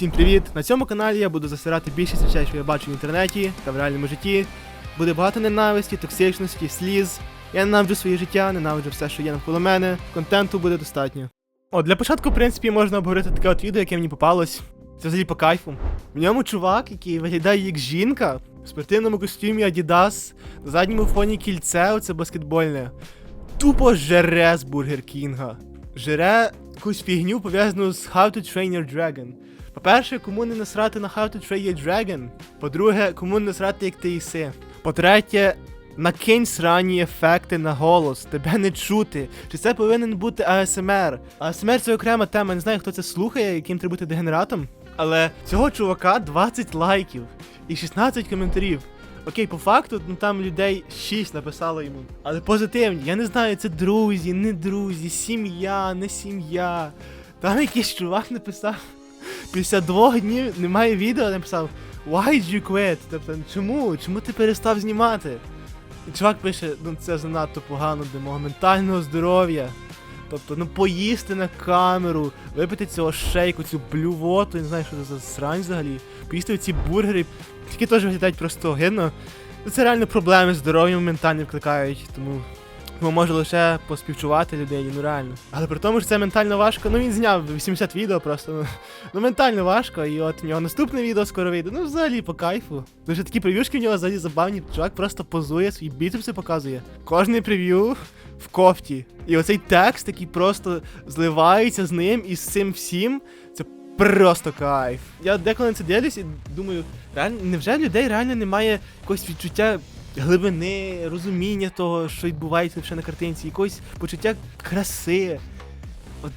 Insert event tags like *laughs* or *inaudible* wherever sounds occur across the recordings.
Всім привіт! На цьому каналі я буду засирати більшість речей, що я бачу в інтернеті та в реальному житті. Буде багато ненависті, токсичності, сліз. Я ненавиджу своє життя, ненавиджу все, що є навколо мене. Контенту буде достатньо. О, для початку, в принципі, можна обговорити таке от відео, яке мені попалось. Це взагалі по кайфу. В ньому чувак, який виглядає як жінка, в спортивному костюмі Adidas, на задньому фоні кільце, оце баскетбольне. Тупо жере з Бургер Кінга. Жере якусь фігню пов'язану з How to Train Your Dragon. По-перше, кому не насрати на to Train Your Dragon. По-друге, кому не насрати, як ти їси. По-третє, накинь срані ефекти на голос, тебе не чути. Чи це повинен бути ASMR? ASMR це окрема тема, не знаю, хто це слухає, яким треба бути дегенератом. Але цього чувака 20 лайків і 16 коментарів. Окей, по факту, ну там людей 6 написало йому. Але позитивні, я не знаю, це друзі, не друзі, сім'я, не сім'я. Там якийсь чувак написав. Після двох днів немає відео, написав Why did you quit? Тобто, чому? Чому ти перестав знімати? І чувак пише, ну це занадто погано для мого ментального здоров'я. Тобто, ну поїсти на камеру, випити цього шейку, цю блювоту, я не знаю, що це за срань взагалі. Поїсти ці бургери, які теж виглядають просто огидно. Ну, Це реально проблеми з здоров'ям ментальні викликають, тому. Тому можу лише поспівчувати людині, ну реально. Але при тому ж це ментально важко. Ну він зняв 80 відео просто. Ну, ну ментально важко, і от у нього наступне відео скоро вийде. Ну взагалі по кайфу. Дуже такі прев'юшки в нього взагалі забавні. Чувак просто позує, свої біцепси показує. Кожний прев'ю в кофті. І оцей текст, який просто зливається з ним і з цим всім. Це просто кайф. Я деколи на це дивлюсь і думаю, реально, невже людей реально немає якогось відчуття глибини, розуміння того, що відбувається ще на картинці, якогось почуття краси. От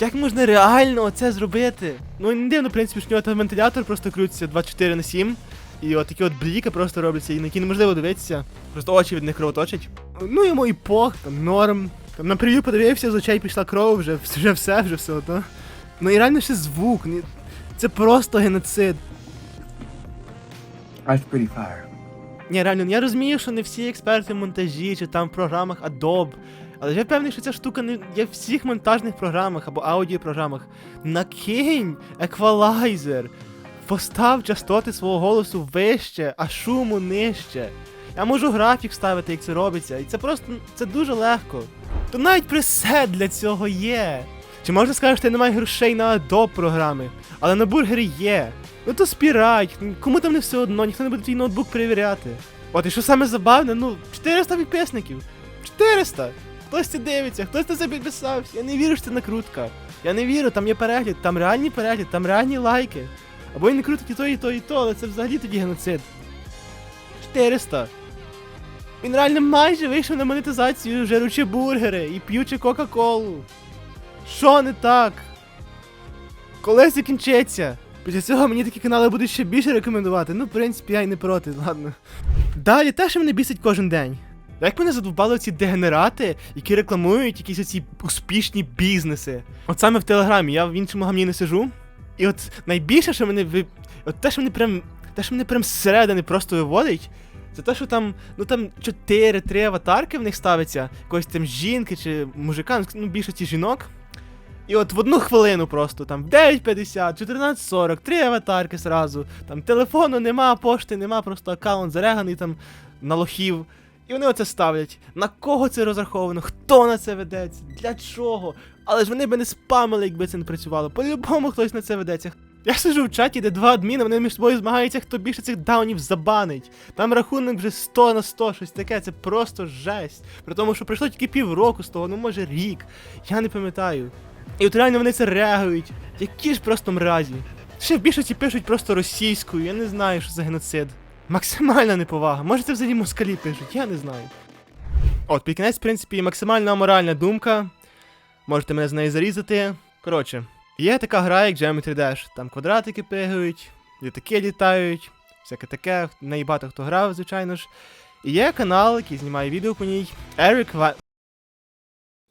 як можна реально це зробити? Ну не дивно, в принципі, що в нього там вентилятор просто крутиться 24 на 7. І от такі от бліки просто робляться, і на які неможливо дивитися. Просто очі від них кровоточать. Ну йому і пох, там норм. Там на прев'ю подивився, з очей пішла кров, вже, *laughs* вже все, вже все одно. Ну і реально ще звук. Це просто геноцид. That's pretty fire. Ні, реально, я розумію, що не всі експерти в монтажі чи там в програмах Adobe. Але я впевнений, що ця штука не є в всіх монтажних програмах або аудіопрограмах. Накинь еквалайзер. Постав частоти свого голосу вище, а шуму нижче. Я можу графік ставити, як це робиться, і це просто це дуже легко. То навіть пресет для цього є. Чи можна сказати, що немає грошей на Adobe програми, але на бургери є. Ну то спірать, кому там не все одно, ніхто не буде твій ноутбук перевіряти. От і що саме забавне, ну, 400 підписників. 400! Хтось це дивиться, хтось це підписався. Я не вірю, що це накрутка. Я не вірю, там є перегляд, там реальні перегляд, там реальні лайки. Або він крутить і то, і то, і то, але це взагалі тоді геноцид. 400. Він реально майже вийшов на монетизацію, жеручи бургери і п'ючи Кока-Колу. Що не так? Коли закінчиться? Після цього мені такі канали будуть ще більше рекомендувати. Ну, в принципі, я й не проти, ладно. Далі те, що мене бісить кожен день. Як мене задовбали ці дегенерати, які рекламують якісь оці успішні бізнеси. От саме в Телеграмі, я в іншому гамні не сижу. І от найбільше, що мене ви. От те, що мене прям. Те, що мене прям зсередини просто виводить. Це те, що там, ну там 4-3 аватарки в них ставиться, якоїсь там жінки чи мужика, ну більшості жінок. І от в одну хвилину просто там 9.50, 14.40, три аватарки сразу. Там телефону нема, пошти нема, просто аккаунт зареганий там на лохів. І вони оце ставлять. На кого це розраховано? Хто на це ведеться? Для чого? Але ж вони би не спамили, якби це не працювало. По-любому хтось на це ведеться. Я сижу в чаті, де два адміни, вони між собою змагаються, хто більше цих даунів забанить. Там рахунок вже 100 на 100, щось таке, це просто жесть. При тому, що пройшло тільки півроку з того, ну може рік. Я не пам'ятаю. І от реально вони це реагують. Які ж просто мразі. Ще в більшості пишуть просто російською, я не знаю, що за геноцид. Максимальна неповага. Може це взагалі москалі пишуть, я не знаю. От, під кінець, в принципі, максимально аморальна думка. Можете мене з неї зарізати. Коротше, є така гра, як Geometry Dash. Там квадратики пригають, літаки літають, всяке таке. В хто грав, звичайно ж. І є канал, який знімає відео по ній. Ерік Ван.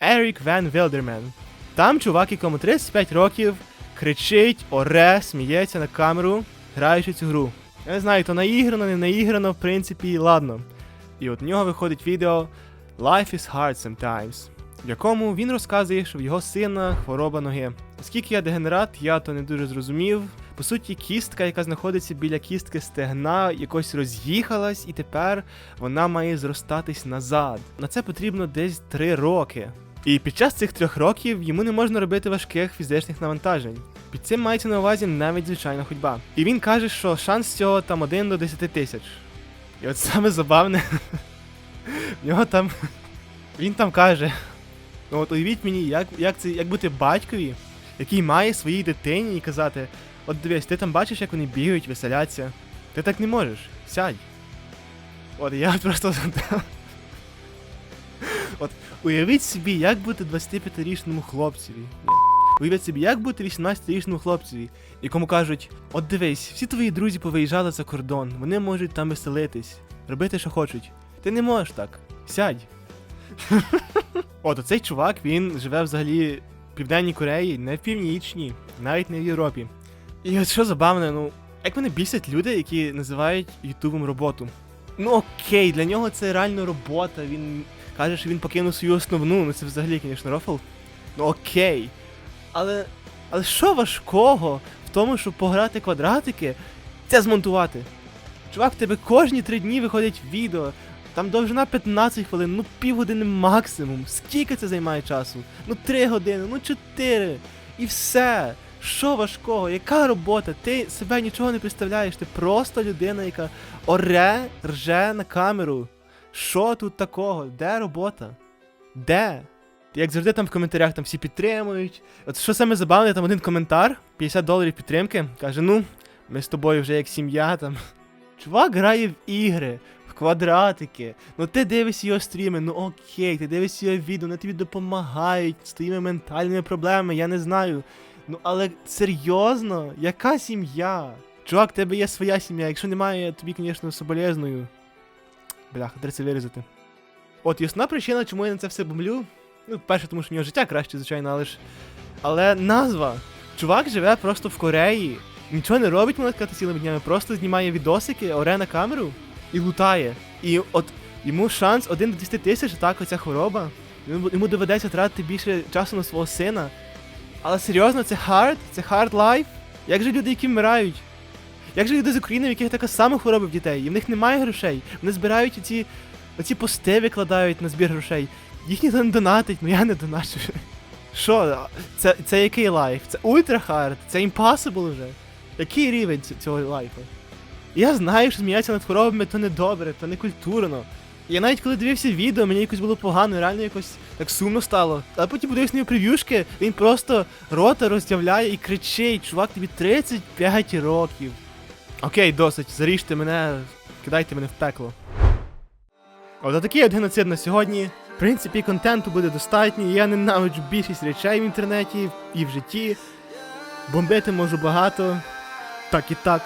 Ерік Ван Вілдермен. Там чувак, якому 35 років, кричить, оре, сміється на камеру, граючи цю гру. Я не знаю, то наіграно, не наіграно, в принципі, ладно. І от в нього виходить відео Life is hard sometimes, в якому він розказує, що в його сина хвороба ноги. Оскільки я дегенерат, я то не дуже зрозумів. По суті, кістка, яка знаходиться біля кістки стегна, якось роз'їхалась, і тепер вона має зростатись назад. На це потрібно десь 3 роки. І під час цих трьох років йому не можна робити важких фізичних навантажень. Під цим мається на увазі навіть звичайна ходьба. І він каже, що шанс цього там 1 до 10 тисяч. І от саме забавне, *laughs* в нього там. *laughs* Він там каже: ну от уявіть мені, як, як, це, як бути батькові, який має своїй дитині і казати: от дивись, ти там бачиш, як вони бігають, веселяться. Ти так не можеш. Сядь. От я *laughs* просто. От уявіть собі, як бути 25-річному хлопцеві. Уявіть собі, як бути 18-річному хлопцеві, якому кажуть: от дивись, всі твої друзі повиїжджали за кордон, вони можуть там веселитись, робити, що хочуть. Ти не можеш так. Сядь. *laughs* От оцей чувак, він живе взагалі в Південній Кореї, не в Північній, навіть не в Європі. І от що забавне, ну, як мене бісять люди, які називають Ютубом роботу. Ну окей, для нього це реально робота. Він каже, що він покинув свою основну, ну це взагалі, звісно, рофл. Ну окей. Але. Але що важкого в тому, щоб пограти квадратики, це змонтувати? Чувак, в тебе кожні три дні виходить відео. Там довжина 15 хвилин, ну півгодини максимум. Скільки це займає часу? Ну 3 години, ну 4. І все. Що важкого? Яка робота? Ти себе нічого не представляєш. Ти просто людина, яка оре, рже на камеру. Що тут такого? Де робота? Де? Як завжди там в коментарях там всі підтримують. От що саме забавне, там один коментар, 50 доларів підтримки, каже: ну, ми з тобою вже як сім'я там. Чувак грає в ігри, в квадратики. Ну ти дивишся його стріми, ну окей, ти дивишся його відео, вони тобі допомагають з твоїми ментальними проблемами, я не знаю. Ну але серйозно, яка сім'я? Чувак, в тебе є своя сім'я, якщо немає, я тобі, звісно, соболезную. Бляха, треба вирізати. От ясна причина, чому я на це все бомлю. Ну, перше, тому що в нього життя краще, звичайно, але ж. Але назва. Чувак живе просто в Кореї. Нічого не робить, можна сказати, цілими днями, просто знімає відосики, оре на камеру і лутає. І от йому шанс 1 до 10 тисяч, так, оця хвороба. Йому доведеться тратити більше часу на свого сина. Але серйозно, це хард? Це хард лайф? Як же люди, які вмирають? Як же люди з України, в яких така сама хвороба в дітей, і в них немає грошей. Вони збирають оці, оці пости викладають на збір грошей. Їх ніхто не донатить, ну я не доначу. Що? Це, це який лайф? Це ультра хард? Це impossible вже? Який рівень ць- цього лайфу? Я знаю, що сміятися над хворобами то не добре, то не культурно. Я навіть коли дивився відео, мені якось було погано, реально якось так сумно стало. А потім подивився на його прев'юшки, він просто рота роздявляє і кричить, чувак, тобі 35 років. Окей, досить, заріжте мене, кидайте мене в пекло. От такий от геноцид на сьогодні. В принципі, контенту буде достатньо. Я ненавиджу більшість речей в інтернеті і в житті. Бомбити можу багато. Так і так.